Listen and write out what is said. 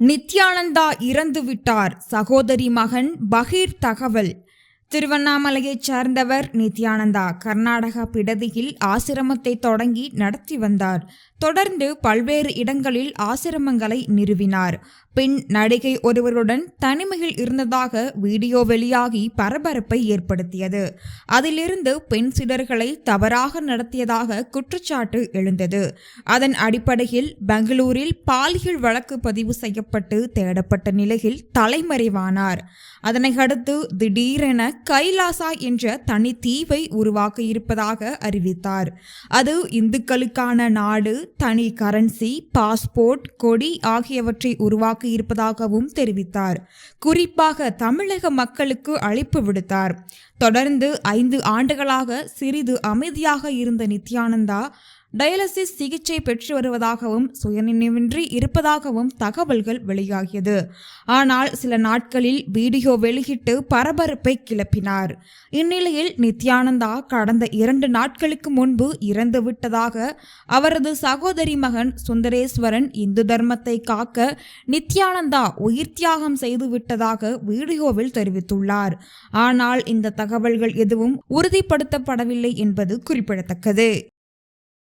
நித்யானந்தா இறந்து விட்டார். சகோதரி மகன் பகீர் தகவல். திருவண்ணாமலையைச் சேர்ந்தவர் நித்யானந்தா. கர்நாடகா பிடதியில் ஆசிரமத்தை தொடங்கி நடத்தி வந்தார். தொடர்ந்து பல்வேறு இடங்களில் ஆசிரமங்களை நிறுவினார். பெண் நடிகை ஒருவருடன் தனிமையில் இருந்ததாக வீடியோ வெளியாகி பரபரப்பை ஏற்படுத்தியது. அதிலிருந்து பெண் சிலர்களை தவறாக நடத்தியதாக குற்றச்சாட்டு எழுந்தது. அதன் அடிப்படையில் பெங்களூரில் பாலியல் வழக்கு பதிவு செய்யப்பட்டு தேடப்பட்ட நிலையில் தலைமறைவானார். அதனை அடுத்து திடீரென கைலாசா என்ற தனி தீவை உருவாக்க இருப்பதாக அறிவித்தார். அது இந்துக்களுக்கான நாடு தனி கரன்சி பாஸ்போர்ட் கொடி ஆகியவற்றை உருவாக்க இருப்பதாகவும் தெரிவித்தார். குறிப்பாக தமிழக மக்களுக்கு அழைப்பு விடுத்தார். தொடர்ந்து ஐந்து ஆண்டுகளாக சிறிது அமைதியாக இருந்த நித்யானந்தா டயாலிசிஸ் சிகிச்சை பெற்று வருவதாகவும் சுயநினைவின்றி இருப்பதாகவும் தகவல்கள் வெளியாகியது. ஆனால் சில நாட்களில் வீடியோ வெளியிட்டு பரபரப்பை கிளப்பினார். இந்நிலையில் நித்யானந்தா கடந்த இரண்டு நாட்களுக்கு முன்பு இறந்து விட்டதாக அவரது சகோதரி மகன் சுந்தரேஸ்வரன் இந்து தர்மத்தை காக்க நித்யானந்தா உயிர் தியாகம் செய்து விட்டதாக வீடியோவில் தெரிவித்துள்ளார். ஆனால் இந்த தகவல்கள் எதுவும் உறுதிப்படுத்தப்படவில்லை என்பது குறிப்பிடத்தக்கது.